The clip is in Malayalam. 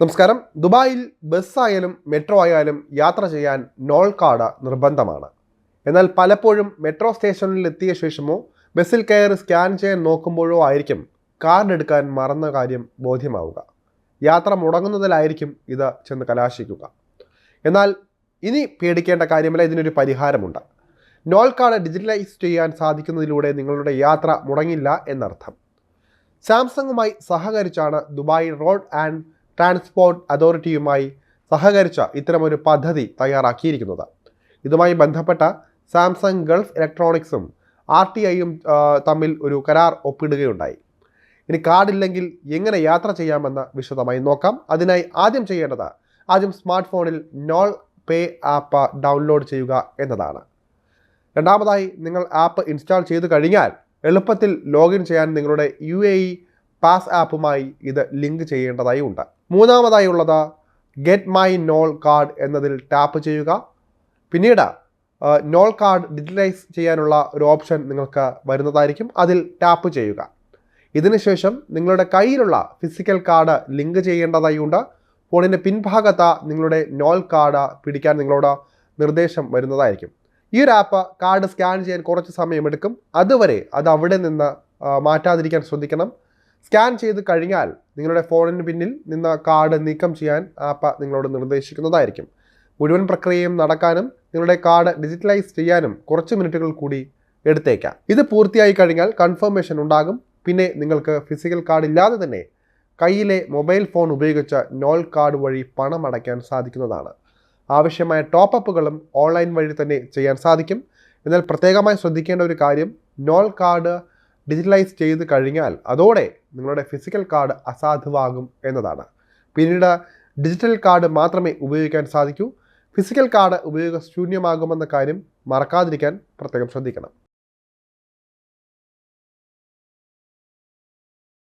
നമസ്കാരം. ദുബായിൽ ബസ്സായാലും മെട്രോ ആയാലും യാത്ര ചെയ്യാൻ നോൾ കാർഡ് നിർബന്ധമാണ്. എന്നാൽ പലപ്പോഴും മെട്രോ സ്റ്റേഷനിൽ എത്തിയ ശേഷമോ ബസ്സിൽ കയറി സ്കാൻ ചെയ്യാൻ നോക്കുമ്പോഴോ ആയിരിക്കും കാർഡ് എടുക്കാൻ മറന്ന കാര്യം ബോധ്യമാവുക. യാത്ര മുടങ്ങുന്നതിലായിരിക്കും ഇത് ചെന്ന് കലാശിക്കുക. എന്നാൽ ഇനി പേടിക്കേണ്ട കാര്യമല്ല ഇതിനൊരു പരിഹാരമുണ്ട്. നോൾ കാർഡ് ഡിജിറ്റലൈസ് ചെയ്യാൻ സാധിക്കുന്നതിലൂടെ നിങ്ങളുടെ യാത്ര മുടങ്ങില്ല എന്നർത്ഥം. സാംസങ്ങുമായി സഹകരിച്ചാണ് ദുബായ് റോഡ് ആൻഡ് ട്രാൻസ്പോർട്ട് അതോറിറ്റിയുമായി സഹകരിച്ച ഇത്തരമൊരു പദ്ധതി തയ്യാറാക്കിയിരിക്കുന്നത്. ഇതുമായി ബന്ധപ്പെട്ട സാംസങ് ഗൾഫ് ഇലക്ട്രോണിക്സും ആർ ടി ഐയും തമ്മിൽ ഒരു കരാർ ഒപ്പിടുകയുണ്ടായി. ഇനി കാർഡില്ലെങ്കിൽ എങ്ങനെ യാത്ര ചെയ്യാമെന്ന് വിശദമായി നോക്കാം. അതിനായി ആദ്യം ചെയ്യേണ്ടത് ആദ്യം സ്മാർട്ട് ഫോണിൽ നോൾ പേ ആപ്പ് ഡൗൺലോഡ് ചെയ്യുക എന്നതാണ്. രണ്ടാമതായി നിങ്ങൾ ആപ്പ് ഇൻസ്റ്റാൾ ചെയ്തു കഴിഞ്ഞാൽ എളുപ്പത്തിൽ ലോഗിൻ ചെയ്യാൻ നിങ്ങളുടെ യു എ ഇ പാസ് ആപ്പുമായി ഇത് ലിങ്ക് ചെയ്യേണ്ടതായി ഉണ്ട്. മൂന്നാമതായി ഉള്ളത് ഗെറ്റ് മൈ നോൾ കാർഡ് എന്നതിൽ ടാപ്പ് ചെയ്യുക. പിന്നീട് നോൾ കാർഡ് ഡിജിറ്റലൈസ് ചെയ്യാനുള്ള ഒരു ഓപ്ഷൻ നിങ്ങൾക്ക് വരുന്നതായിരിക്കും. അതിൽ ടാപ്പ് ചെയ്യുക. ഇതിനുശേഷം നിങ്ങളുടെ കയ്യിലുള്ള ഫിസിക്കൽ കാർഡ് ലിങ്ക് ചെയ്യേണ്ടതായി ഉണ്ട് ഫോണിന്റെ പിൻഭാഗത്ത് നിങ്ങളുടെ നോൾ കാർഡ് പിടിക്കാൻ നിങ്ങളോട് നിർദ്ദേശം വരുന്നതായിരിക്കും. ഈ ഒരു ആപ്പ് കാർഡ് സ്കാൻ ചെയ്യാൻ കുറച്ച് സമയമെടുക്കും. അതുവരെ അത് അവിടെ നിന്ന് മാറ്റാതിരിക്കാൻ ശ്രദ്ധിക്കണം. സ്കാൻ ചെയ്ത് കഴിഞ്ഞാൽ നിങ്ങളുടെ ഫോണിന് പിന്നിൽ നിന്ന് കാർഡ് നീക്കം ചെയ്യാൻ ആപ്പ് നിങ്ങളോട് നിർദ്ദേശിക്കുന്നതായിരിക്കും. മുഴുവൻ പ്രക്രിയയും നടക്കാനും നിങ്ങളുടെ കാർഡ് ഡിജിറ്റലൈസ് ചെയ്യാനും കുറച്ച് മിനിറ്റുകൾ കൂടി എടുത്തേക്കാം. ഇത് പൂർത്തിയായി കഴിഞ്ഞാൽ കൺഫർമേഷൻ ഉണ്ടാകും. പിന്നെ നിങ്ങൾക്ക് ഫിസിക്കൽ കാർഡ് ഇല്ലാതെ തന്നെ കയ്യിലെ മൊബൈൽ ഫോൺ ഉപയോഗിച്ച നോൾ കാർഡ് വഴി പണം അടയ്ക്കാൻ സാധിക്കുന്നതാണ്. ആവശ്യമായ ടോപ്പ് അപ്പുകളും ഓൺലൈൻ വഴി തന്നെ ചെയ്യാൻ സാധിക്കും. എന്നാൽ പ്രത്യേകമായി ശ്രദ്ധിക്കേണ്ട ഒരു കാര്യം നോൾ കാർഡ് ഡിജിറ്റലൈസ് ചെയ്ത് കഴിഞ്ഞാൽ അതോടെ നിങ്ങളുടെ ഫിസിക്കൽ കാർഡ് അസാധുവാകും എന്നതാണ്. പിന്നീട് ഡിജിറ്റൽ കാർഡ് മാത്രമേ ഉപയോഗിക്കാൻ സാധിക്കൂ. ഫിസിക്കൽ കാർഡ് ഉപയോഗശൂന്യമാകുമെന്ന കാര്യം മറക്കാതിരിക്കാൻ പ്രത്യേകം ശ്രദ്ധിക്കണം.